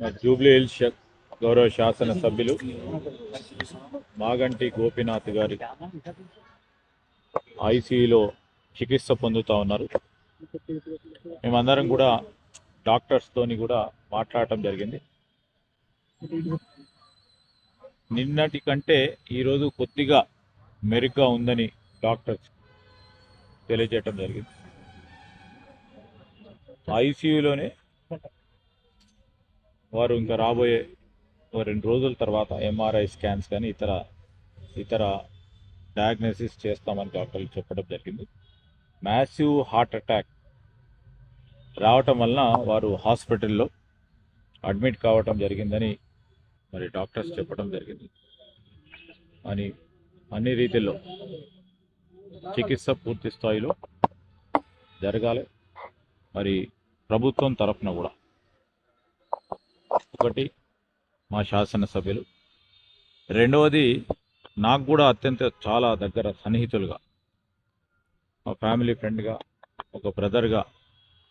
Jubilee hills గౌరవ శాసన సభ్యులు మాగంటి గోపీనాథ్ గారి ఐసీయూలో చికిత్స పొందుతూ ఉన్నారు. మేమందరం కూడా డాక్టర్స్తోని కూడా మాట్లాడటం జరిగింది. నిన్నటి కంటే ఈరోజు కొద్దిగా మెరుగ్గా ఉందని డాక్టర్స్ తెలియజేయటం జరిగింది. ఐసీయూలోనే వారు ఇంకా రాబోయే రెండు రోజుల తర్వాత ఎంఆర్ఐ స్కాన్స్ కానీ ఇతర ఇతర డయాగ్నోసిస్ చేస్తామని డాక్టర్లు చెప్పడం జరిగింది. మ్యాసివ్ హార్ట్ అటాక్ రావటం వలన వారు హాస్పిటల్లో అడ్మిట్ కావటం జరిగిందని మరి డాక్టర్స్ చెప్పడం జరిగింది. అని అన్ని రీతిలో చికిత్స పూర్తి స్థాయిలో జరగాలి. మరి ప్రభుత్వం తరఫున కూడా ఒకటి మా శాసనసభ్యులు. రెండవది నాకు కూడా అత్యంత చాలా దగ్గర సన్నిహితులుగా మా ఫ్యామిలీ ఫ్రెండ్గా ఒక బ్రదర్గా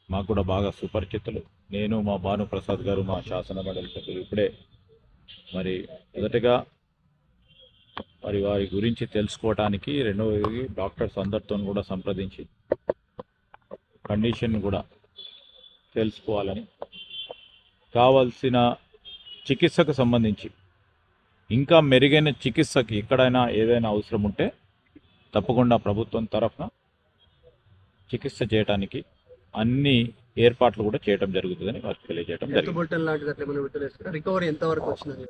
మాకు కూడా బాగా సుపరిచితులు. నేను మా భానుప్రసాద్ గారు మా శాసన మండలి సభ్యులు ఇప్పుడే. మరి మొదటగా మరి వారి గురించి తెలుసుకోవటానికి రెండవది డాక్టర్స్ అందరితో కూడా సంప్రదించి కండిషన్ కూడా తెలుసుకోవాలని కావాల్సిన చికిత్సకు సంబంధించి. ఇంకా మెరుగైన చికిత్సకి ఎక్కడైనా ఏదైనా అవసరం ఉంటే తప్పకుండా ప్రభుత్వం తరఫున చికిత్స చేయడానికి అన్ని ఏర్పాట్లు కూడా చేయడం జరుగుతుందని వారికి తెలియజేయడం జరిగింది. రికవరీ ఎంత వరకు వచ్చినది